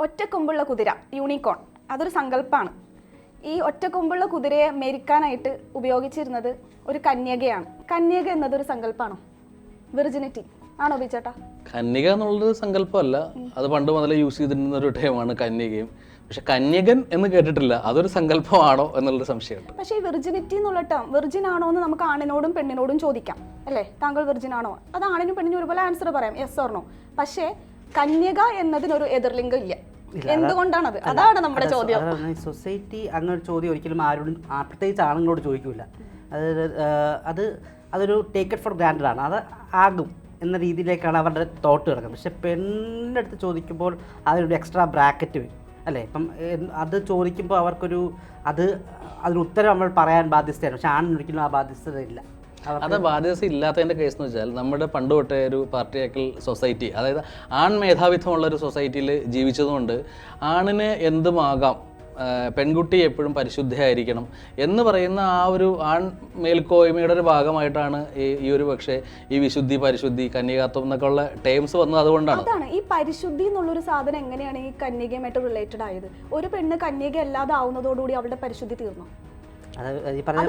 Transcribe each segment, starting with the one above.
ഒറ്റക്കൊമ്പുള്ള കുതിര യൂണിക്കോൺ അതൊരു സങ്കല്പമാണ് ഈ ഒറ്റക്കൊമ്പുള്ള കുതിരയെ മെരിക്കാനായിട്ട് ഉപയോഗിച്ചിരുന്നത് ഒരു കന്യകയാണ്. കന്യക എന്നതൊരു സങ്കല്പമാണോ വിർജിനിറ്റി ആണോ ബിച്ചേട്ടാ? കന്യക എന്നുള്ളത് സങ്കല്പമല്ല. അത് പണ്ട് മുതലേ യൂസ് ചെയ്തിരുന്ന ഒരു ടൈമാണ് കന്യകയും. പക്ഷെ കന്യകൻ എന്ന് കേട്ടിട്ടില്ല. അതൊരു സങ്കല്പമാണോ എന്നുള്ളൊരു സംശയമുണ്ട്. പക്ഷേ ഈ വിർജിനിറ്റി എന്നുള്ള ടേം വിർജിൻ ആണോ എന്ന് നമുക്ക് ആണിനോടും പെണ്ണിനോടും ചോദിക്കാം. അല്ലേ? താങ്കൾ വിർജിൻ ആണോ? അത് ആണിനും പെണ്ണിനും ഒരുപോലെ ആൻസർ പറയാം. യെസ് ഓർണോ പക്ഷേ കന്യക എന്നതിനൊരു എതിർലിംഗം ഇല്ല. എന്തുകൊണ്ടാണത്? അതാണ് നമ്മുടെ ചോദ്യം. സൊസൈറ്റി അങ്ങനെ ഒരു ചോദ്യം ഒരിക്കലും ആരോടും പ്രത്യേകിച്ച് ആണുങ്ങളോട് ചോദിക്കില്ല അതായത് അത് അതൊരു ടേക്ക് ഇറ്റ് ഫോർ ഗ്രാൻഡഡ് ആണ്. അത് ആകും എന്ന രീതിയിലേക്കാണ് അവരുടെ തോട്ട് കിടക്കുന്നത്. പക്ഷെ പെണ്ണിന്റെ അടുത്ത് ചോദിക്കുമ്പോൾ അതിനൊരു എക്സ്ട്രാ ബ്രാക്കറ്റ് വരും. അല്ലേ? ഇപ്പം അത് ചോദിക്കുമ്പോൾ അവർക്കൊരു അത് അതിന് ഉത്തരം നമ്മൾ പറയാൻ ബാധ്യസ്ഥയാണ്. പക്ഷെ ആണിനൊരിക്കലും ആ ബാധ്യസ്ഥത ഇല്ല അത് ബാധ്യത ഇല്ലാത്തതിന്റെ കേസ് എന്ന് വെച്ചാൽ നമ്മുടെ പണ്ട് തൊട്ടേ ഒരു പാർട്ടിയാക്കൽ സൊസൈറ്റി അതായത് ആൺ മേധാവിത്വമുള്ള ഒരു സൊസൈറ്റിയിൽ ജീവിച്ചതുകൊണ്ട് ആണിന് എന്തുമാകാം പെൺകുട്ടി എപ്പോഴും പരിശുദ്ധയായിരിക്കണം എന്ന് പറയുന്ന ആ ഒരു ആൺ മേൽക്കോയ്മയുടെ ഒരു ഭാഗമായിട്ടാണ് ഈ ഈ ഒരു പക്ഷേ ഈ വിശുദ്ധി പരിശുദ്ധി കന്യകാത്വം എന്നൊക്കെ ഉള്ള ടേംസ് വന്നത് അതുകൊണ്ടാണ്. അതാണ്. ഈ പരിശുദ്ധി എന്നുള്ളൊരു സാധനം എങ്ങനെയാണ് ഈ കന്യകയുമായിട്ട് റിലേറ്റഡ് ആയത്? ഒരു പെണ്ണ് കന്യക അല്ലാതെ ആവുന്നതോടുകൂടി അവളുടെ പരിശുദ്ധി തീർന്നു? അത് ഈ പറഞ്ഞ?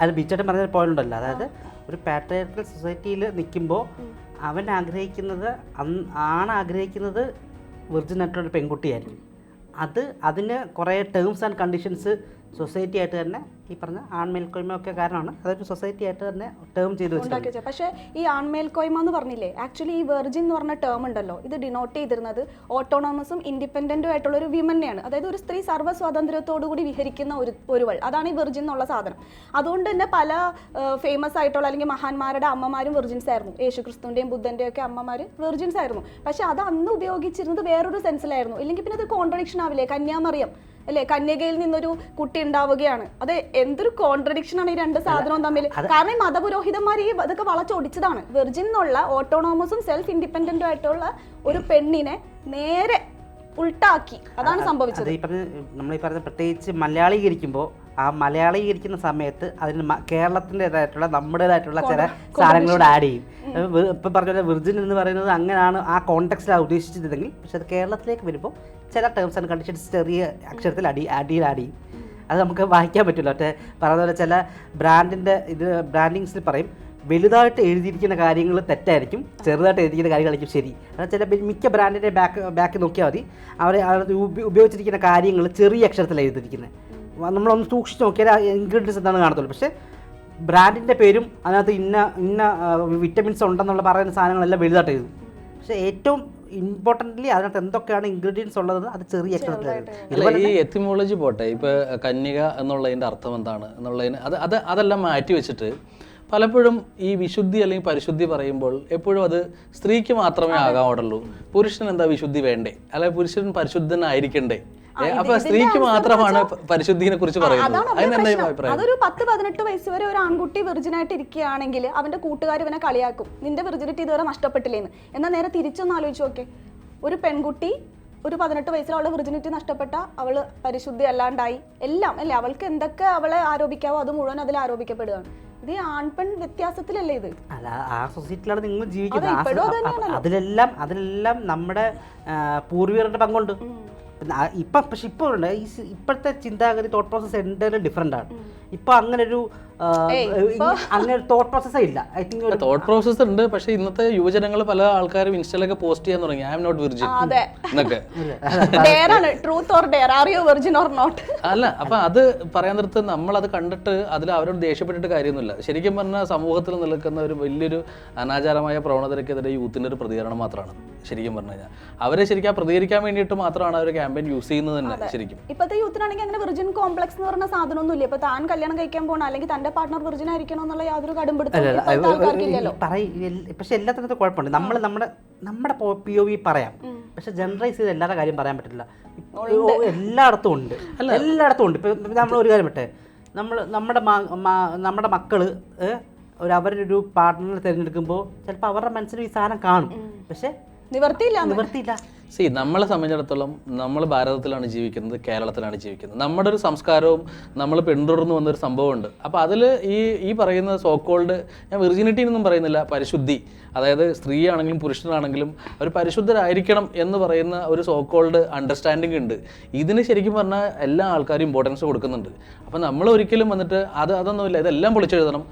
അത് ബിച്ചേട്ടൻ പറഞ്ഞ പോയിന്റ് ഉണ്ടല്ലോ. അതായത് ഒരു പാട്രിയാർക്കൽ സൊസൈറ്റിയിൽ നിൽക്കുമ്പോൾ അവൻ ആഗ്രഹിക്കുന്നത് അന്ന് ആണ് ആഗ്രഹിക്കുന്നത് വിർജിൻ ആയിട്ടുള്ള ഒരു പെൺകുട്ടിയായിരിക്കും. അത് അതിന് കുറേ ടേംസ് ആൻഡ് കണ്ടീഷൻസ് സൊസൈറ്റി ആയിട്ട് തന്നെ ഈ പറഞ്ഞ ആൺമേൽക്കോയ്മയൊക്കെ കാരണമാണ്. അതൊരു സൊസൈറ്റി ആയിട്ട് തന്നെ ടേം ചെയ്ത് വെച്ചിട്ടുണ്ട്. പക്ഷെ ഈ ആൺമേൽക്കോയ്മ എന്ന് പറഞ്ഞില്ലേ ആക്ച്വലി ഈ വെർജിൻ എന്ന് പറഞ്ഞ ടേം ഉണ്ടല്ലോ ഇത് ഡിനോട്ട് ചെയ്തിരുന്നത് ഓട്ടോണോമസും ഇൻഡിപെൻഡന്റും ആയിട്ടുള്ള ഒരു വിമനെയാണ് അതായത് ഒരു സ്ത്രീ സർവ സ്വാതന്ത്ര്യത്തോടുകൂടി വിഹരിക്കുന്ന ഒരു ഒരുവൾ. അതാണ് ഈ വെർജിൻ എന്നുള്ള സാധനം. അതുകൊണ്ട് തന്നെ പല ഫേമസ് ആയിട്ടുള്ള അല്ലെങ്കിൽ മഹാന്മാരുടെ അമ്മമാരും വെർജിൻസ് ആയിരുന്നു. യേശുക്രിസ്തുവിന്റെയും ബുദ്ധന്റെയും ഒക്കെ അമ്മമാർ വെർജിൻസ് ആയിരുന്നു. പക്ഷെ അത് അന്ന് ഉപയോഗിച്ചിരുന്നത് വേറൊരു സെൻസിലായിരുന്നു ഇല്ലെങ്കിൽ പിന്നെ അത് കോൺട്രഡിക്ഷൻ ആവില്ലേ? കന്യാമറിയം. അല്ലേ? കന്യകയിൽ നിന്നൊരു കുട്ടി ഉണ്ടാവുകയാണ്. അത് എന്തൊരു കോൺട്രഡിക്ഷൻ ആണ് ഈ രണ്ട് സാധനവും തമ്മിൽ. കാരണം ഈ മതപുരോഹിതന്മാർ ഈ ഇതൊക്കെ വളച്ചൊടിച്ചതാണ്. വെർജിൻ എന്നുള്ള ഓട്ടോണോമസും സെൽഫ് ഇൻഡിപെൻഡന്റും ആയിട്ടുള്ള ഒരു പെണ്ണിനെ നേരെ ഉൾട്ടാക്കി. അതാണ് സംഭവിച്ചത്. നമ്മൾ ഈ പറഞ്ഞ പ്രത്യേകിച്ച് മലയാളീകരിക്കുമ്പോൾ ആ മലയാളീകരിക്കുന്ന സമയത്ത് അതിന് കേരളത്തിന്റെതായിട്ടുള്ള നമ്മുടേതായിട്ടുള്ള ചില സാധനങ്ങളോട് ആഡ് ചെയ്യും. ഇപ്പം പറഞ്ഞ പോലെ വിർജിൻ എന്ന് പറയുന്നത് അങ്ങനെയാണ് ആ കോണ്ടെക്സ്റ്റിലാണ് ഉദ്ദേശിച്ചിരുന്നെങ്കിൽ പക്ഷെ അത് കേരളത്തിലേക്ക് വരുമ്പോൾ ചില ടേംസ് ആൻഡ് കണ്ടീഷൻസ് ചെറിയ അക്ഷരത്തിൽ അടി അടിയിൽ ചെയ്യും അത് നമുക്ക് വായിക്കാൻ പറ്റില്ല. മറ്റേ പറയുന്ന പോലെ ചില ബ്രാൻഡിന്റെ ഇത് ബ്രാൻഡിങ്സിൽ പറയും വലുതായിട്ട് എഴുതിയിരിക്കുന്ന കാര്യങ്ങൾ തെറ്റായിരിക്കും ചെറുതായിട്ട് എഴുതിയിരിക്കുന്ന കാര്യങ്ങളായിരിക്കും ശരി. അതായത് ചില മിക്ക ബ്രാൻഡിന്റെ ബാക്ക് ബാക്ക് നോക്കിയാൽ മതി. അവർ ഉപയോഗിച്ചിരിക്കുന്ന കാര്യങ്ങൾ ചെറിയ അക്ഷരത്തിൽ എഴുതിയിരിക്കുന്നത് നമ്മളൊന്ന് സൂക്ഷിച്ച് നോക്കിയാൽ ഇൻഗ്രീഡിയൻസ് എന്താണ് കാണത്തുള്ളൂ. പക്ഷേ ബ്രാൻഡിന്റെ പേരും അതിനകത്ത് ഇന്ന ഇന്ന വിറ്റമിൻസ് ഉണ്ടെന്നുള്ള പറയുന്ന സാധനങ്ങളെല്ലാം വലുതായിട്ട് എഴുതും. പക്ഷേ ഏറ്റവും ഇമ്പോർട്ടന്റ്ലി അതിനകത്ത് എന്തൊക്കെയാണ് ഇൻഗ്രീഡിയൻസ് ഉള്ളത് അത് ചെറിയ അക്ഷരത്തിൽ ഈ എത്തിമോളജി പോട്ടെ ഇപ്പൊ കന്യക എന്നുള്ളതിന്റെ അർത്ഥം എന്താണ്? എന്നുള്ളതിന് അത് അത് അതെല്ലാം മാറ്റി വെച്ചിട്ട് പലപ്പോഴും ഈ വിശുദ്ധി അല്ലെങ്കിൽ പരിശുദ്ധി പറയുമ്പോൾ എപ്പോഴും അത് സ്ത്രീക്ക് മാത്രമേ ആകാവുള്ളൂ. പുരുഷന് എന്താ വിശുദ്ധി വേണ്ടേ? അല്ലെ പുരുഷൻ പരിശുദ്ധനായിരിക്കണ്ടേ? അപ്പൊ സ്ത്രീക്ക് മാത്രമാണ് പരിശുദ്ധിനെ കുറിച്ച് പറയുന്നത്. അതൊരു പത്ത് പതിനെട്ട് വയസ്സ് വരെ ഒരു ആൺകുട്ടി വിർജിനായിട്ട് ഇരിക്കുകയാണെങ്കിൽ അവന്റെ കൂട്ടുകാർ ഇവനെ കളിയാക്കും. നിന്റെ വിർജിനിറ്റി ഇതുവരെ നഷ്ടപ്പെട്ടില്ലേന്ന്. എന്നാൽ നേരെ തിരിച്ചൊന്ന് ആലോചിച്ച് നോക്കെ. ഒരു പെൺകുട്ടി ഒരു പതിനെട്ട് വയസ്സിൽ അവളുടെ വിർജിനിറ്റി നഷ്ടപ്പെട്ട അവൾ പരിശുദ്ധി അല്ലാണ്ടായി. എല്ലാം അല്ലേ? അവൾക്ക് എന്തൊക്കെ അവളെ ആരോപിക്കാവോ അത് മുഴുവൻ അതിൽ ആരോപിക്കപ്പെടുകയാണ്. ഇത് ആൺപെൺ വ്യത്യാസത്തിലല്ലേ ഇത്? അല്ല ആ സൊസൈറ്റിയിലാണ് നിങ്ങൾ ജീവിക്കുന്നത്. അതിലെല്ലാം അതിലെല്ലാം നമ്മുടെ പൂർവികരുടെ പങ്കുണ്ട്. ഇപ്പം പക്ഷെ ഇപ്പോൾ ഉണ്ട് ഈ ഇപ്പോഴത്തെ ചിന്താഗതി തോട്ട് പ്രോസസ് എന്തായാലും ഡിഫറെന്റ് ആണ്. ഇപ്പോൾ അങ്ങനെ ഒരു അങ്ങനെ തോട്ട് പ്രോസസ്സേ ഇല്ല. ഐ തിങ്ക് ഒരു തോട്ട് പ്രോസസ് ഉണ്ട്. പക്ഷേ ഇന്നത്തെ യുവജനങ്ങൾ പല ആൾക്കാരും ഇൻസ്റ്റയിലൊക്കെ പോസ്റ്റ് ചെയ്യാൻ തുടങ്ങി. I'm not virgin. എന്നൊക്കെ. Truth or dare are you virgin or not അല്ല അപ്പൊ അത് പറയാൻ നേരത്ത് നമ്മൾ അത് കണ്ടിട്ട് അതിൽ അവരോട് ദേഷ്യപ്പെട്ടിട്ട് കാര്യമൊന്നുമില്ല. ശരിക്കും പറഞ്ഞാൽ സമൂഹത്തിൽ നിൽക്കുന്ന ഒരു വലിയൊരു അനാചാരമായ പ്രവണതയ്ക്കെതിരെ യൂത്തിന്റെ ഒരു പ്രതികരണം മാത്രമാണ്. ശരിക്കും പറഞ്ഞു കഴിഞ്ഞാൽ അവരെ ശരിക്കും പ്രതികരിക്കാൻ വേണ്ടിയിട്ട് മാത്രമാണ് അവർ ക്യാമ്പയിൻ യൂസ് ചെയ്യുന്നത് തന്നെ ശരിക്കും. ഇപ്പോഴത്തെ യൂത്തിനാണെങ്കിൽ അങ്ങനെ വിർജിൻ കോംപ്ലക്സ് എന്ന് പറഞ്ഞ സാധനമൊന്നുമില്ല. ഇപ്പൊ താൻ കല്യാണം കഴിക്കാൻ പോകണം അല്ലെങ്കിൽ തന്റെ പാർട്ണർ വിർജിൻ ആയിരിക്കണം എന്നുള്ള യാതൊരു കടുംപിടുത്തം പക്ഷെ എല്ലാത്തിനകത്ത് കുഴപ്പമുണ്ട്. നമ്മൾ നമ്മുടെ നമ്മുടെ പി ഒ വി പറയാം. പക്ഷെ ജനറലൈസ് ചെയ്ത് എല്ലാവരുടെ കാര്യം പറയാൻ പറ്റില്ല ഇപ്പൊ എല്ലായിടത്തും ഉണ്ട്. എല്ലായിടത്തും ഉണ്ട്. ഇപ്പൊ നമ്മൾ ഒരു കാര്യം പറ്റേ നമ്മൾ നമ്മുടെ നമ്മുടെ മക്കൾ ഒരു അവരുടെ ഒരു പാർട്ട്ണറെ തിരഞ്ഞെടുക്കുമ്പോൾ ചിലപ്പോൾ അവരുടെ മനസ്സിൽ ഈ സാധനം കാണും. പക്ഷെ നിവർത്തിയില്ല നിവർത്തിയില്ല. സി നമ്മളെ സംബന്ധിച്ചിടത്തോളം നമ്മൾ ഭാരതത്തിലാണ് ജീവിക്കുന്നത് കേരളത്തിലാണ് ജീവിക്കുന്നത്. നമ്മുടെ ഒരു സംസ്കാരവും നമ്മൾ പിന്തുടർന്നു വന്നൊരു സംഭവമുണ്ട്. അപ്പോൾ അതിൽ ഈ ഈ പറയുന്ന സോക്കോൾഡ് ഞാൻ വിർജിനിറ്റി എന്നൊന്നും പറയുന്നില്ല പരിശുദ്ധി. അതായത് സ്ത്രീ ആണെങ്കിലും പുരുഷനാണെങ്കിലും അവർ പരിശുദ്ധരായിരിക്കണം എന്ന് പറയുന്ന ഒരു സോക്കോൾഡ് അണ്ടർസ്റ്റാൻഡിങ് ഉണ്ട്. ഇതിന് ശരിക്കും പറഞ്ഞാൽ എല്ലാ ആൾക്കാരും ഇമ്പോർട്ടൻസ് കൊടുക്കുന്നുണ്ട്. അപ്പോൾ നമ്മൾ ഒരിക്കലും വന്നിട്ട് അത് അതൊന്നുമില്ല ഇതെല്ലാം പൊളിച്ചെഴുതണം.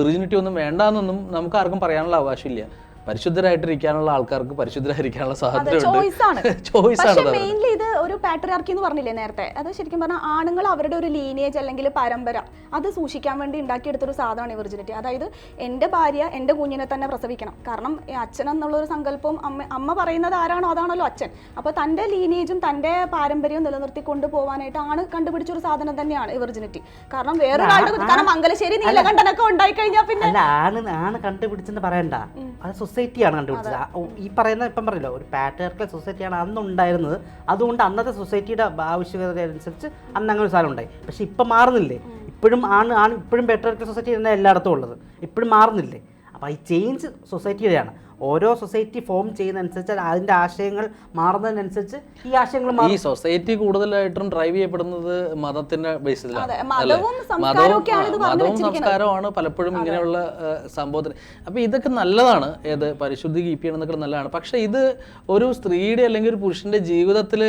വിർജിനിറ്റി ഒന്നും വേണ്ടാന്നൊന്നും നമുക്ക് ആർക്കും പറയാനുള്ള അവകാശമില്ല. പരിശുദ്ധരായിട്ടിരിക്കാനുള്ള ആൾക്കാർക്ക് പരിശുദ്ധരായിരിക്കാനുള്ള ആണ്. മെയിൻലി ഇത് ഒരു പാട്രിയാർക്കി എന്ന് പറഞ്ഞില്ലേ നേരത്തെ? അത് ശരിക്കും പറഞ്ഞാൽ ആണുങ്ങൾ അവരുടെ ഒരു ലീനേജ് അല്ലെങ്കിൽ പരമ്പര. അത് സൂക്ഷിക്കാൻ വേണ്ടി ഉണ്ടാക്കിയെടുത്തൊരു സാധനമാണ് വിർജിനിറ്റി അതായത് എന്റെ ഭാര്യ എന്റെ കുഞ്ഞിനെ തന്നെ പ്രസവിക്കണം. കാരണം അച്ഛൻ എന്നുള്ളൊരു സങ്കല്പവും അമ്മ അമ്മ പറയുന്നത് ആരാണോ അതാണല്ലോ അച്ഛൻ. അപ്പോൾ തന്റെ ലീനേജും തന്റെ പാരമ്പര്യവും നിലനിർത്തി കൊണ്ടുപോകാനായിട്ട് ആണ് കണ്ടുപിടിച്ചൊരു സാധനം തന്നെയാണ് ഈ വിർജിനിറ്റി കാരണം വേറൊരാളുടെ കാരണം മംഗലശ്ശേരി നീലകണ്ഠനൊക്കെ ഉണ്ടായി കഴിഞ്ഞാൽ പിന്നെ ആണ് ആണ് കണ്ടുപിടിച്ചെന്ന് പറയണ്ട. അത് സൊസൈറ്റിയാണ് കണ്ടുപിടിച്ചത്. ഈ പറയുന്ന ഇപ്പം പറയല്ലോ ഒരു പാറ്റേർക്കൽ സൊസൈറ്റിയാണ് അന്ന് ഉണ്ടായിരുന്നത് അതുകൊണ്ട് അന്നത്തെ സൊസൈറ്റിയുടെ ആവശ്യകത അനുസരിച്ച് അന്ന് അങ്ങനെ ഒരു സാധനം ഉണ്ടായി. പക്ഷെ ഇപ്പം മാറുന്നില്ലേ? ഇപ്പോഴും ആണ് ആണ് ഇപ്പോഴും ബെറ്റർ സൊസൈറ്റി തന്നെ എല്ലായിടത്തും ഉള്ളത്. ഇപ്പോഴും മാറുന്നില്ലേ? അപ്പോൾ ഈ ചേഞ്ച് സൊസൈറ്റിയുടെയാണ് ഓരോ സൊസൈറ്റി ഫോം ചെയ്യുന്നതനുസരിച്ച് അതിന്റെ ആശയങ്ങൾ മാറുന്നതിനനുസരിച്ച് ഈ ആശയങ്ങൾ ഈ സൊസൈറ്റി കൂടുതലായിട്ടും ഡ്രൈവ് ചെയ്യപ്പെടുന്നത് മതത്തിന്റെ ബേസിലാണ്? മതവും സംസ്കാരമാണ് പലപ്പോഴും ഇങ്ങനെയുള്ള സംഭവത്തിന്. അപ്പൊ ഇതൊക്കെ നല്ലതാണ് ഏത് പരിശുദ്ധി കീപ്പ് ചെയ്യണമെന്നൊക്കെ നല്ലതാണ്. പക്ഷെ ഇത് ഒരു സ്ത്രീയുടെ അല്ലെങ്കിൽ ഒരു പുരുഷന്റെ ജീവിതത്തിൽ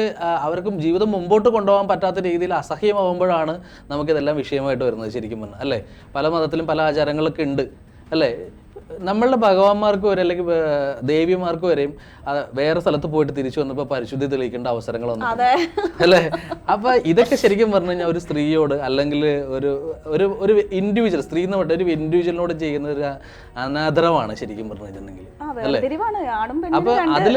അവർക്കും ജീവിതം മുമ്പോട്ട് കൊണ്ടുപോകാൻ പറ്റാത്ത രീതിയിൽ അസഹ്യമാവുമ്പോഴാണ് നമുക്കിതെല്ലാം വിഷയമായിട്ട് വരുന്നത് ശരിക്കും പറഞ്ഞാൽ അല്ലേ? പല മതത്തിലും പല ആചാരങ്ങളൊക്കെ ഉണ്ട് അല്ലേ? നമ്മളുടെ ഭഗവാന്മാർക്ക് വരെ അല്ലെങ്കിൽ ദേവിമാർക്ക് വരെയും വേറെ സ്ഥലത്ത് പോയിട്ട് തിരിച്ചു വന്നപ്പോൾ പരിശുദ്ധി തെളിയിക്കേണ്ട അതെ. അല്ലേ? അപ്പൊ ഇതൊക്കെ ശരിക്കും പറഞ്ഞു കഴിഞ്ഞാൽ ഒരു സ്ത്രീയോട് അല്ലെങ്കിൽ ഒരു ഒരു ഒരു ഇൻഡിവിജ്വൽ സ്ത്രീ എന്ന് പറഞ്ഞ ഒരു ഇൻഡിവിജ്വലിനോട് ചെയ്യുന്ന ഒരു അനാദരവാണ് ശരിക്കും പറഞ്ഞു കഴിഞ്ഞിട്ടുണ്ടെങ്കിൽ. അപ്പൊ അതിൽ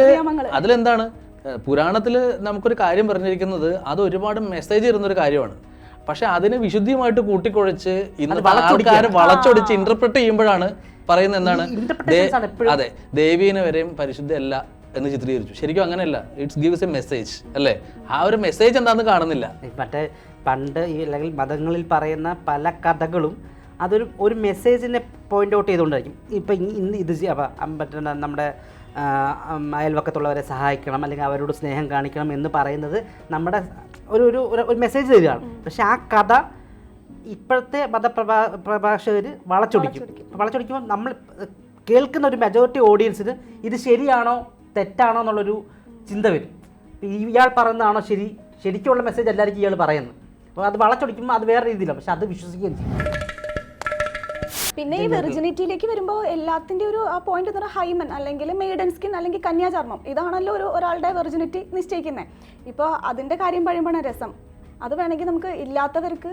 അതിലെന്താണ്? ഏഹ് പുരാണത്തിൽ നമുക്കൊരു കാര്യം പറഞ്ഞിരിക്കുന്നത് അത് ഒരുപാട് മെസ്സേജ് തരുന്ന ഒരു കാര്യമാണ്. പക്ഷെ അതിനെ വിശുദ്ധിയുമായിട്ട് കൂട്ടിക്കുഴച്ച് ഇന്ന് ആൾക്കാരെ വളച്ചൊടിച്ച് ഇന്റർപ്രറ്റ് ചെയ്യുമ്പോഴാണ് പറയുന്നത് എന്താണ്? അതെ ദേവീനെ വരെയും പരിശുദ്ധയല്ല എന്ന് ചിത്രീകരിച്ചു. ശരിക്കും അങ്ങനെയല്ല. ഇറ്റ്സ് ഗീവ്സ് എ മെസ്സേജ് അല്ലേ? ആ ഒരു മെസ്സേജ് എന്താണെന്ന് കാണുന്നില്ല. മറ്റേ പണ്ട് ഈ അല്ലെങ്കിൽ മതങ്ങളിൽ പറയുന്ന പല കഥകളും അതൊരു ഒരു മെസ്സേജിനെ പോയിന്റ് ഔട്ട് ചെയ്തുകൊണ്ടായിരിക്കും. ഇപ്പം ഇന്ന് ഇത് മറ്റേ നമ്മുടെ അയൽവക്കത്തുള്ളവരെ സഹായിക്കണം അല്ലെങ്കിൽ അവരോട് സ്നേഹം കാണിക്കണം എന്ന് പറയുന്നത് നമ്മുടെ ഒരു ഒരു ഒരു- ഒരു മെസ്സേജ് തരികയാണ്. പക്ഷെ ആ കഥ ഇപ്പോഴത്തെ മതപ്രഭാ പ്രഭാഷകർ വളച്ചൊടിക്കും. വളച്ചൊടിക്കുമ്പോൾ നമ്മൾ കേൾക്കുന്ന ഒരു മെജോറിറ്റി ഓഡിയൻസിന് ഇത് ശരിയാണോ തെറ്റാണോ എന്നുള്ളൊരു ചിന്ത വരും. ഈ ഇയാൾ പറയുന്നതാണോ ശരി ശരിക്കുള്ള മെസ്സേജ് എല്ലാവർക്കും ഇയാൾ പറയുന്നത്. അപ്പോൾ അത് വളച്ചൊടിക്കുമ്പോൾ അത് വേറെ രീതിയിലാണ് പക്ഷെ അത് വിശ്വസിക്കുകയും ചെയ്യും. പിന്നെ ഈ വെർജിനിറ്റിയിലേക്ക് വരുമ്പോൾ എല്ലാത്തിന്റെ ഒരു ആ പോയിന്റ് എന്ന് പറഞ്ഞാൽ ഹൈമൻ അല്ലെങ്കിൽ മെയ്ഡൻ സ്കിൻ അല്ലെങ്കിൽ കന്യാചർമ്മം ഇതാണല്ലോ ഒരു ഒരാളുടെ വെർജിനിറ്റി നിശ്ചയിക്കുന്നത് ഇപ്പോൾ അതിന്റെ കാര്യം പറയുമ്പോഴാണ് രസം. അത് വേണമെങ്കിൽ നമുക്ക് ഇല്ലാത്തവർക്ക്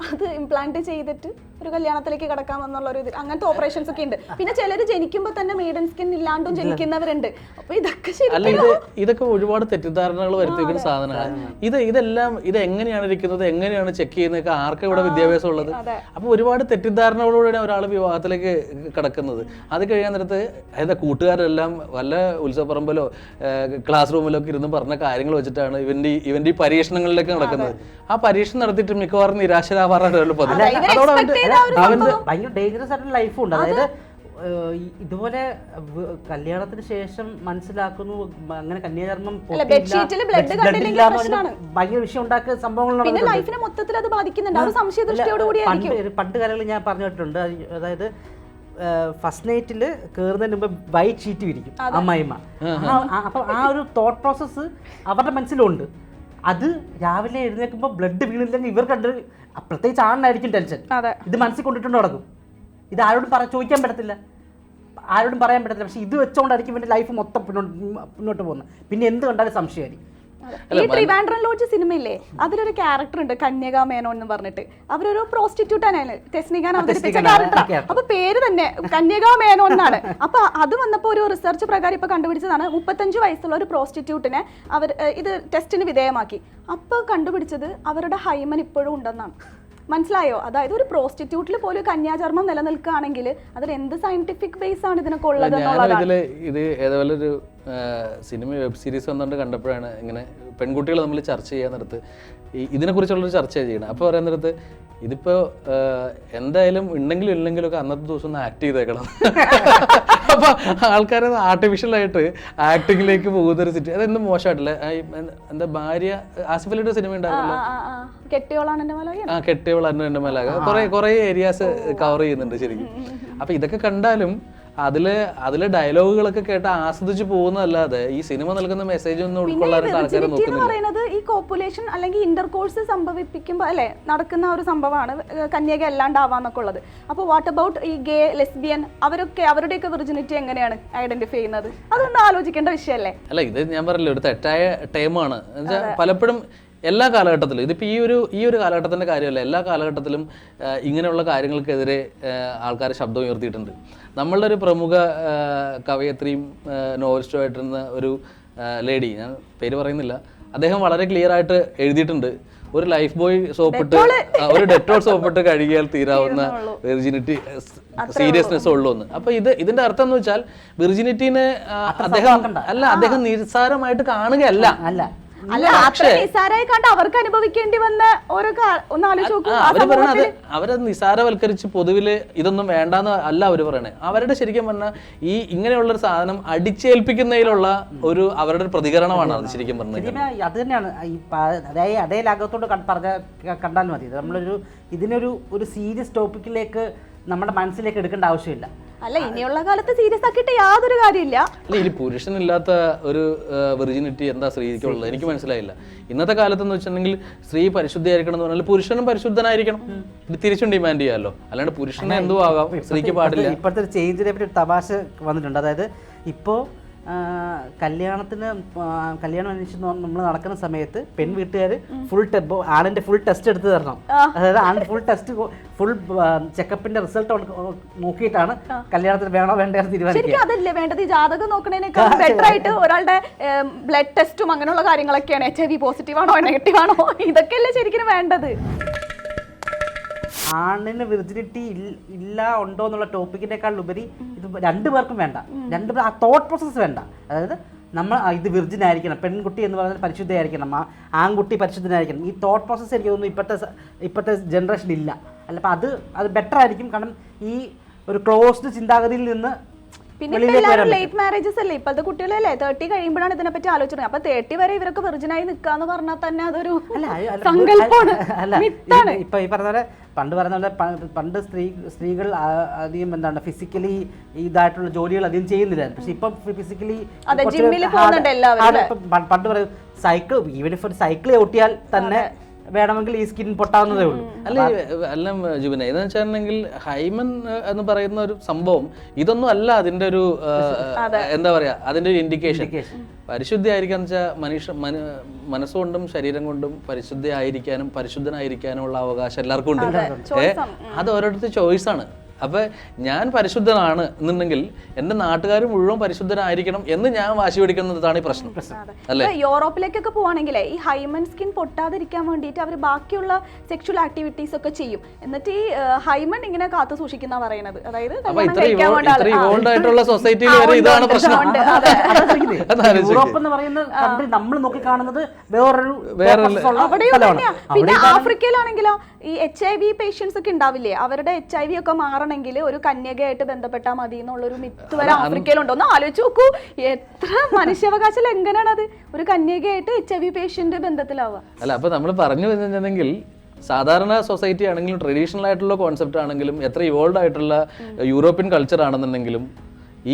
അത് ഇംപ്ലാന്റ് ചെയ്തിട്ട് ഒരു കല്യാണത്തിലേക്ക് കടക്കാം എന്നുള്ള ഒരു ഇത്. അങ്ങനത്തെ ഓപ്പറേഷൻസ് ഒക്കെ ഉണ്ട്. പിന്നെ ചിലർ ജനിക്കുമ്പോൾ തന്നെ മെയ്ഡൻ സ്കിൻ ഇല്ലാണ്ടും ജനിക്കുന്നവരുണ്ട്. അപ്പൊ ഇതൊക്കെ അല്ല ഇത് ഇതൊക്കെ ഒരുപാട് തെറ്റിദ്ധാരണകൾ വരുത്തിക്കുന്ന സാധനമാണ് ഇത് ഇതെല്ലാം ഇത് എങ്ങനെയാണ് ഇരിക്കുന്നത്? എങ്ങനെയാണ് ചെക്ക് ചെയ്യുന്നത് ആർക്കും ഇവിടെ വിദ്യാഭ്യാസം ഉള്ളത്? അപ്പൊ അപ്പോൾ ഒരുപാട് തെറ്റിദ്ധാരണകളോടെയാണ് ഒരാൾ വിവാഹത്തിലേക്ക് കിടക്കുന്നത്. അത് കഴിയാൻ നേരത്ത് അതായത് കൂട്ടുകാരെല്ലാം വല്ല ഉത്സവപ്പറമ്പിലോ ക്ലാസ് റൂമിലോ ഒക്കെ ഇരുന്ന് പറഞ്ഞ കാര്യങ്ങൾ വെച്ചിട്ടാണ് ഇവന്റെ ഇവന്റെ ഈ പരീക്ഷണങ്ങളിലേക്ക് നടക്കുന്നത്. ആ പരീക്ഷണം നടത്തിയിട്ട് മിക്കവാറും നിരാശരാവാറാണ് പതിവ്. അതെ, അതോടെ ഭയങ്കര ഡേഞ്ചറസ് ആയിട്ടുള്ള ലൈഫും ഉണ്ട്. അതായത് ഇതുപോലെ കല്യാണത്തിന് ശേഷം മനസ്സിലാക്കുന്നു അങ്ങനെ കന്യാകർമ്മം അല്ല, bedsheet കണ്ടില്ലെങ്കിൽ പ്രശ്നമാണ്. ഭയങ്കര വിഷയം ഉണ്ടാക്കുന്ന സംഭവങ്ങൾ പിന്നെ നടന്നിട്ടുണ്ട്. മൊത്തത്തിൽ അത് ബാധിക്കുന്നുണ്ട്. ആ ഒരു സംശയദൃഷ്ടിയോട് അല്ല, പണ്ട് കാലങ്ങളിൽ ഞാൻ പറഞ്ഞു കേട്ടിട്ടുണ്ട് അതായത് ഫസ്റ്റ് നൈറ്റിൽ കയറുന്നതിന് മുമ്പ് വൈറ്റ് ഷീറ്റ് വിരിക്കും അമ്മായിമ്മ. അപ്പൊ ആ ഒരു തോട്ട് പ്രോസസ്സ് അവരുടെ മനസ്സിലുണ്ട്. അത് രാവിലെ എഴുന്നേൽക്കുമ്പോൾ ബ്ലഡ് വീണില്ലെങ്കിൽ ഇവർ കണ്ട് പ്രത്യേകിച്ച് ആണിനായിരിക്കും ടെൻഷൻ ഇത് മനസ്സിൽ കൊണ്ടിട്ടുണ്ട് നടക്കും? ഇത് ആരോടും പറ ചോദിക്കാൻ പറ്റത്തില്ല. ആരോടും പറയാൻ പറ്റത്തില്ല. പക്ഷെ ഇത് വെച്ചുകൊണ്ടായിരിക്കും ഇവന്റെ ലൈഫ് മൊത്തം പിന്നോട്ട് മുന്നോട്ട് പോകുന്നത്. പിന്നെ എന്ത് കണ്ടാലും സംശയമായിരിക്കും. ഈ ട്രിവാൻഡ്രം ലോഡ്ജ് സിനിമയില്ലേ? അതിലൊരു ക്യാരക്ടർ ഉണ്ട് കന്യക മേനോൻ എന്ന് പറഞ്ഞിട്ട്. അവരൊരു പ്രോസ്റ്റിറ്റ്യൂട്ട് ആണ് ടെസ്നികാൻ അവതരിപ്പിച്ച ക്യാരക്ടർ അപ്പൊ പേര് തന്നെ കന്യക മേനോൻ എന്നാണ്. അപ്പൊ അത് വന്നപ്പോ ഒരു റിസർച്ച് പ്രകാരം ഇപ്പൊ കണ്ടുപിടിച്ചതാണ് മുപ്പത്തഞ്ച് വയസ്സുള്ള ഒരു പ്രോസ്റ്റിറ്റ്യൂട്ടിനെ അവർ ഇത് ടെസ്റ്റിന് വിധേയമാക്കി. അപ്പൊ കണ്ടുപിടിച്ചത് അവരുടെ ഹൈമൻ ഇപ്പോഴും ഉണ്ടെന്നാണ്. മനസ്സിലായോ? അതായത് ഒരു പ്രോസ്റ്റിറ്റ്യൂട്ടിൽ പോലും കന്യാചർമ്മം നിലനിൽക്കുകയാണെങ്കിൽ അതിൽ എന്ത് സയന്റിഫിക് ബേസ് ആണ് ഇതിനൊക്കെ ഉള്ളത് എന്നുള്ളതാണ്? ഇതിൽ ഇത് ഏതുപോലെ ഒരു സിനിമ വെബ് സീരീസ് വന്നുകൊണ്ട് കണ്ടപ്പോഴാണ് ഇങ്ങനെ പെൺകുട്ടികൾ നമ്മൾ ചർച്ച ചെയ്യാൻ നേരത്ത് ഇതിനെക്കുറിച്ചുള്ളൊരു ചർച്ച ചെയ്യണം. അപ്പോൾ പറയാൻ നേരത്ത് ഇതിപ്പോൾ എന്തായാലും ഉണ്ടെങ്കിലും ഇല്ലെങ്കിലും ഒക്കെ അന്നത്തെ ദിവസം ഒന്ന് ആക്ട് ചെയ്തേക്കണം. അപ്പോൾ ആൾക്കാരെ ആർട്ടിഫിഷ്യലായിട്ട് ആക്ടിങ്ങിലേക്ക് പോകുന്ന ഒരു സിറ്റി അതെന്ത് മോശമായിട്ടില്ല. എന്താ ഭാര്യ ആസിഫ് അലിയുടെ സിനിമ ഉണ്ടായിരുന്നല്ലോ? ആ. കെട്ടിയോളാണ് എന്റെ മലാഗ കുറെ കുറെ ഏരിയാസ് കവർ ചെയ്യുന്നുണ്ട് ശരിക്കും. അപ്പൊ ഇതൊക്കെ കണ്ടാലും അതിൽ അതിലെ ഡയലോഗുകളൊക്കെ കേട്ട് ആസ്വദിച്ച് പോകുന്നതല്ലാതെ ഈ സിനിമ നൽകുന്ന മെസ്സേജ് ഒന്നും ഉൾക്കൊള്ളാനായിട്ട് ആൾക്കാർ പറയുന്നത് ഈ കോപ്പുലേഷൻ അല്ലെങ്കിൽ ഇന്റർ കോഴ്സ് സംഭവിപ്പിക്കുമ്പോൾ അല്ലെ നടക്കുന്ന ഒരു സംഭവമാണ് കന്യക അല്ലാണ്ടാവാന്നൊക്കെ ഉള്ളത്. അപ്പോൾ വാട്ട് അബൌട്ട് ഈ ഗേ ലെസ്ബിയൻ അവരൊക്കെ അവരുടെയൊക്കെ വെർജിനിറ്റി എങ്ങനെയാണ് ഐഡന്റിഫൈ ചെയ്യുന്നത്? അതൊന്നും ആലോചിക്കേണ്ട വിഷയമല്ലേ? അല്ല ഇത് ഞാൻ പറഞ്ഞില്ല ഒരു തെറ്റായ ടൈമാണ്. പലപ്പോഴും എല്ലാ കാലഘട്ടത്തിലും ഇതിപ്പോൾ ഈ ഒരു ഈ ഒരു കാലഘട്ടത്തിന്റെ കാര്യമല്ല എല്ലാ കാലഘട്ടത്തിലും ഇങ്ങനെയുള്ള കാര്യങ്ങൾക്കെതിരെ ആൾക്കാർ ശബ്ദം ഉയർത്തിയിട്ടുണ്ട്. നമ്മളുടെ ഒരു പ്രമുഖ കവയത്രിയും നോവലിസ്റ്റും ആയിട്ടിരുന്ന ഒരു ലേഡി ഞാൻ പേര് പറയുന്നില്ല അദ്ദേഹം വളരെ ക്ലിയർ ആയിട്ട് എഴുതിയിട്ടുണ്ട് ഒരു ലൈഫ് ബോയ് സോപ്പിട്ട് ഒരു ഡെറ്റോൾ സോപ്പിട്ട് കഴുകിയാൽ തീരാവുന്ന വെർജിനിറ്റി സീരിയസ്നെസ് ഉള്ളൂ. എന്ന് അപ്പൊ ഇത് ഇതിന്റെ അർത്ഥം എന്ന് വെച്ചാൽ വെർജിനിറ്റിനെ അദ്ദേഹം അല്ല അദ്ദേഹം നിസ്സാരമായിട്ട് കാണുകയല്ല. അല്ല അല്ല അത്ര നിസ്സാരമായി കണ്ട് അവർക്ക് അനുഭവിക്കേണ്ടി വന്ന ഓരോ ഒന്ന് ആലോചിച്ച് പറയണത് അവരത് നിസാരവൽക്കരിച്ച് പൊതുവിൽ ഇതൊന്നും വേണ്ടെന്ന് അല്ല അവർ പറയണേ. അവരുടെ ശരിക്കും പറഞ്ഞാൽ ഈ ഇങ്ങനെയുള്ള ഒരു സാധനം അടിച്ചേൽപ്പിക്കുന്നതിലുള്ള ഒരു അവരുടെ ഒരു പ്രതികരണമാണ് അത് ശരിക്കും പറഞ്ഞത് അത് തന്നെയാണ്. ഈ അതേ ലാഘവത്തോട് പറഞ്ഞ കണ്ടാൽ മതി. നമ്മളൊരു ഇതിനൊരു ഒരു സീരിയസ് ടോപ്പിക്കിലേക്ക് നമ്മുടെ മനസ്സിലേക്ക് എടുക്കേണ്ട ആവശ്യമില്ല. അല്ല ഇനിയുള്ള കാലത്ത് സീരിയസ് ആക്കിയിട്ട് യാതൊരു കാര്യമില്ല. അല്ല ഇനി പുരുഷനില്ലാത്ത ഒരു വെർജിനിറ്റി എന്താ സ്ത്രീക്കുള്ളത്? എനിക്ക് മനസ്സിലായില്ല. ഇന്നത്തെ കാലത്ത് എന്ന് വെച്ചിട്ടുണ്ടെങ്കിൽ സ്ത്രീ പരിശുദ്ധിയായിരിക്കണം എന്ന് പറഞ്ഞാൽ പുരുഷനും പരിശുദ്ധനായിരിക്കണം. ഇത് തിരിച്ചും ഡിമാൻഡ് ചെയ്യാമല്ലോ അല്ലാണ്ട് പുരുഷനെ എന്തോ ആകാം സ്ത്രീക്ക് പാടില്ല. ഇപ്പോഴത്തെ ഒരു ചേഞ്ചിനെ പറ്റി തമാശ വന്നിട്ടുണ്ട്. അതായത് ഇപ്പോൾ കല്യാണത്തിന് കല്യാണം അന്വേഷിച്ച് നമ്മൾ നടക്കുന്ന സമയത്ത് പെൺ വീട്ടുകാർ ഫുൾ ആണിന്റെ ഫുൾ ടെസ്റ്റ് എടുത്ത് തരണം. അതായത് ആണിന്റെ ഫുൾ ടെസ്റ്റ് ഫുൾ ചെക്കപ്പിന്റെ റിസൾട്ട് നോക്കിയിട്ടാണ് കല്യാണത്തിന് വേണോ വേണ്ട തീരുമാനിക്കുക. ശരിക്കും അതല്ലേ വേണ്ടത്? ജാതകം നോക്കണേനേക്കാൾ ബെറ്റർ ആയിട്ട് ഒരാളുടെ ബ്ലഡ് ടെസ്റ്റും അങ്ങനെയുള്ള കാര്യങ്ങളൊക്കെയാണ്. എച്ച് ഐ വി പോസിറ്റീവ് ആണോ നെഗറ്റീവ് ആണോ? ഇതൊക്കെയല്ലേ ശരിക്കും വേണ്ടത്? ആണിന് വിർജിനിറ്റി ഇല്ല ഉണ്ടോ എന്നുള്ള ടോപ്പിക്കിനേക്കാൾ ഉപരി ഇത് രണ്ടു പേർക്കും വേണ്ട. രണ്ടു പേർ ആ തോട്ട് പ്രോസസ്സ് വേണ്ട. അതായത് നമ്മൾ ഇത് വിർജിൻ ആയിരിക്കണം. പെൺകുട്ടി എന്ന് പറഞ്ഞാൽ പരിശുദ്ധയായിരിക്കണം. ആ ആൺകുട്ടി പരിശുദ്ധനായിരിക്കണം. ഈ തോട്ട് പ്രോസസ്സ് എനിക്ക് തോന്നുന്നു ഇപ്പോഴത്തെ ഇപ്പോഴത്തെ ജനറേഷൻ ഇല്ല. അല്ല അപ്പം അത് അത് ബെറ്റർ ആയിരിക്കും. കാരണം ഈ ഒരു ക്ലോസ്ഡ് ചിന്താഗതിയിൽ നിന്ന് പിന്നെ എല്ലാവരും ലേറ്റ് മാരേജസ് അല്ലേ? ഇപ്പോഴത്തെ കുട്ടികളല്ലേ? തേർട്ടി കഴിയുമ്പോഴാണ് ഇതിനെപ്പറ്റി ആലോചിക്കുന്നത് അപ്പൊ തേർട്ടി വരെ ഇവരൊക്കെ വിർജിനായി നിൽക്കാന്ന് പറഞ്ഞാൽ തന്നെ അതൊരു സങ്കല്പമാണ് ഇപ്പൊ ഈ പറഞ്ഞ പോലെ പണ്ട് പറഞ്ഞ പോലെ പണ്ട് സ്ത്രീ സ്ത്രീകൾ അധികം എന്താണ് ഫിസിക്കലി ഇതായിട്ടുള്ള ജോലികൾ അധികം ചെയ്യുന്നില്ലായിരുന്നു. പക്ഷെ ഇപ്പം ഫിസിക്കലി പണ്ട് പറയും സൈക്കിൾ ഈവൻ ഇഫ് സൈക്കിൾ ഓട്ടിയാൽ തന്നെ വേണമെങ്കിൽ ഈ സ്കിൻ പൊട്ടാവുന്നതേ ഉള്ളൂ. അല്ല അല്ല ജുബിന എന്ന് വെച്ചിട്ടുണ്ടെങ്കിൽ ഹൈമൻ എന്ന് പറയുന്ന ഒരു സംഭവം ഇതൊന്നും അല്ല അതിന്റെ ഒരു എന്താ പറയാ അതിന്റെ ഒരു ഇൻഡിക്കേഷൻ പരിശുദ്ധി ആയിരിക്കാന്ന് വെച്ചാൽ മനുഷ്യ മനു മനസ്സുകൊണ്ടും ശരീരം കൊണ്ടും പരിശുദ്ധി ആയിരിക്കാനും പരിശുദ്ധനായിരിക്കാനും ഉള്ള അവകാശം എല്ലാവർക്കും ഉണ്ട്. അത് ഓരോരുത്തർ ചോയ്സാണ് അപ്പൊ ഞാൻ പരിശുദ്ധനാണ് എന്നുണ്ടെങ്കിൽ എന്റെ നാട്ടുകാർ മുഴുവൻ പരിശുദ്ധനായിരിക്കണം എന്ന് ഞാൻ വാശി പിടിക്കുന്നതാണ് ഈ പ്രശ്നം. അല്ലേ? യൂറോപ്പിലേക്കൊക്കെ പോവാണെങ്കിലേ ഈ ഹൈമൻ സ്കിൻ പൊട്ടാതിരിക്കാൻ വേണ്ടിയിട്ട് അവർ ബാക്കിയുള്ള സെക്ഷൽ ആക്ടിവിറ്റീസ് ഒക്കെ ചെയ്യും. എന്നിട്ട് ഈ ഹൈമൺ ഹൈമൻ ഇങ്ങനെ കാത്തു സൂക്ഷിക്കുന്ന പറയണത് അതായത് ആയിട്ടുള്ള സൊസൈറ്റിയിൽ വരെ ഇതാണ് പ്രശ്നം. യൂറോപ്പ് എന്ന് പറയുന്ന കൺട്രി നമ്മൾ നോക്കി കാണുന്നത് വേറൊരു. പിന്നെ ആഫ്രിക്കയിലാണെങ്കിലോ ഈ എച്ച് ഐ വി പേഷ്യൻസ് ഒക്കെ ഉണ്ടാവില്ലേ? അവരുടെ എച്ച് ഐ വി ഒക്കെ മാറണമെങ്കിൽ ഒരു കന്യകയായിട്ട് ബന്ധപ്പെട്ടാൽ മതി എന്നുള്ളൊരു മിത്ത് വരെ ആഫ്രിക്കയിലുണ്ടോ. ഒന്ന് ആലോചിച്ച് നോക്കൂ എത്ര മനുഷ്യാവകാശ ലംഘനാണ് അത് ഒരു കന്യകയായിട്ട് എച്ച് ഐ വി പേഷ്യന്റ് ബന്ധത്തിലാവുക. അല്ല അപ്പൊ നമ്മൾ പറഞ്ഞു വരുന്നുണ്ടെങ്കിൽ സാധാരണ സൊസൈറ്റി ആണെങ്കിലും ട്രഡീഷണൽ ആയിട്ടുള്ള കോൺസെപ്റ്റ് ആണെങ്കിലും എത്ര ഇവോൾവ് ആയിട്ടുള്ള യൂറോപ്യൻ കൾച്ചർ ആണെന്നുണ്ടെങ്കിലും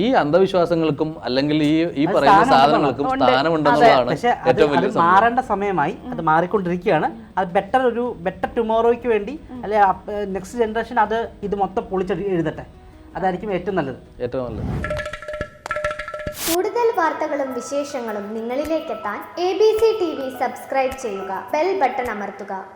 ഈ അന്ധവിശ്വാസങ്ങൾക്കും അല്ലെങ്കിൽ ഈ ഈ പറയുന്ന സാധനങ്ങൾക്കും സ്ഥാനമുണ്ടെന്നുള്ളതാണ് ഏറ്റവും വലിയ മാറേണ്ട സമയമായി. അത് മാറിക്കൊണ്ടിരിക്കുകയാണ്. അത് ബെറ്റർ ഒരു ബെറ്റർ ടുമോറോയ്ക്ക് വേണ്ടി അല്ലെ നെക്സ്റ്റ് ജനറേഷൻ അത് ഇത് മൊത്തം പൊളിച്ച് എഴുതട്ടെ. അതായിരിക്കും ഏറ്റവും നല്ലത്. ഏറ്റവും നല്ലത്. കൂടുതൽ വാർത്തകളും വിശേഷങ്ങളും നിങ്ങളിലേക്കെത്താൻ A B C T V subscribe ചെയ്യുക. ബെൽ ബട്ടൺ അമർത്തുക.